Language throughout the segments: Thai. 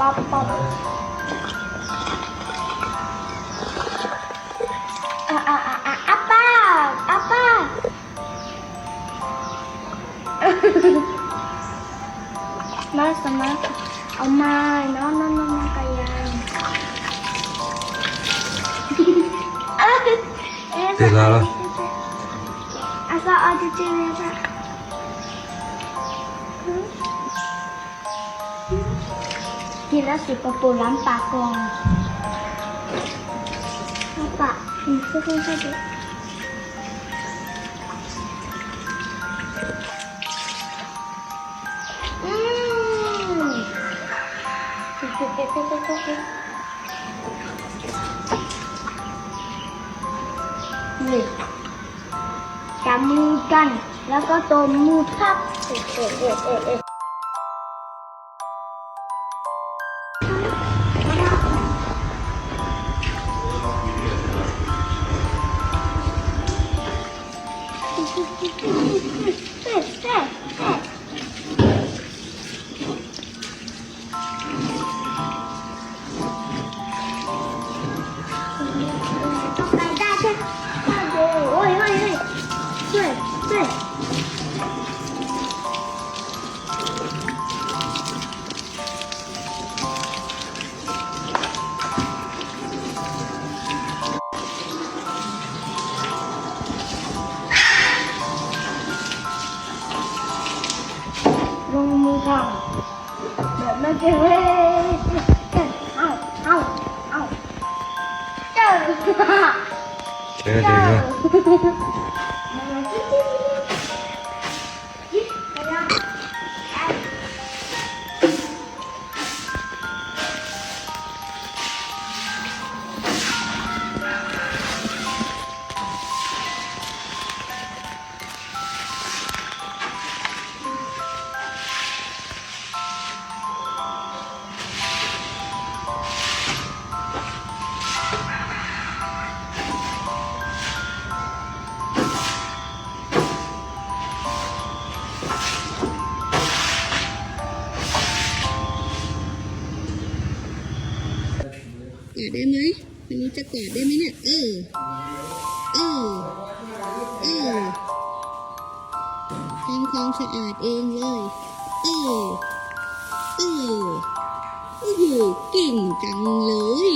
pop pop apa apa mas mas oh my no no no no kayang Tega lah. Asal ada cewek. Kira si pulang pakong. Apa? Itu kan saja. Hmm. Nih. จับมือกัน แล้วก็ตบมือพับเอ๊ะเฮ้เฮ้ 摸它，慢慢开会。好好好，笑死他！停停停！ อดได้ไหมวันนี้จะกอดได้ไหมเนี่ย เออ เออ เออทำความสะอาดเองเลย เออ เออ โอ้โห เก่งจังเลย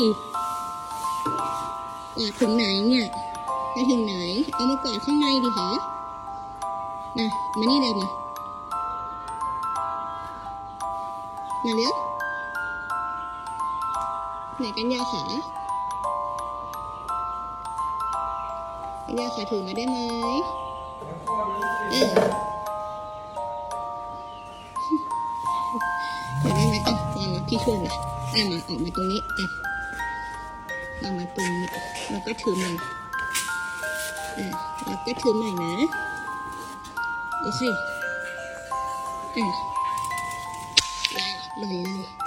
กอดถึงไหนเนี่ยไปถึงไหน เอามากอดข้างในดิคะมามานี่เร็วมามาเร็ว ไหนกันยาขากันยาขาถือมาได้ไหมเออเดี๋ยวได้ไหมอะมามาพี่ช่วยมาอะมาออกมาตรงนี้อะเอามาตรงนี้แล้วก็ถือใหม่อะแล้วก็ถือใหม่นะโอเคอะได้เลยเลย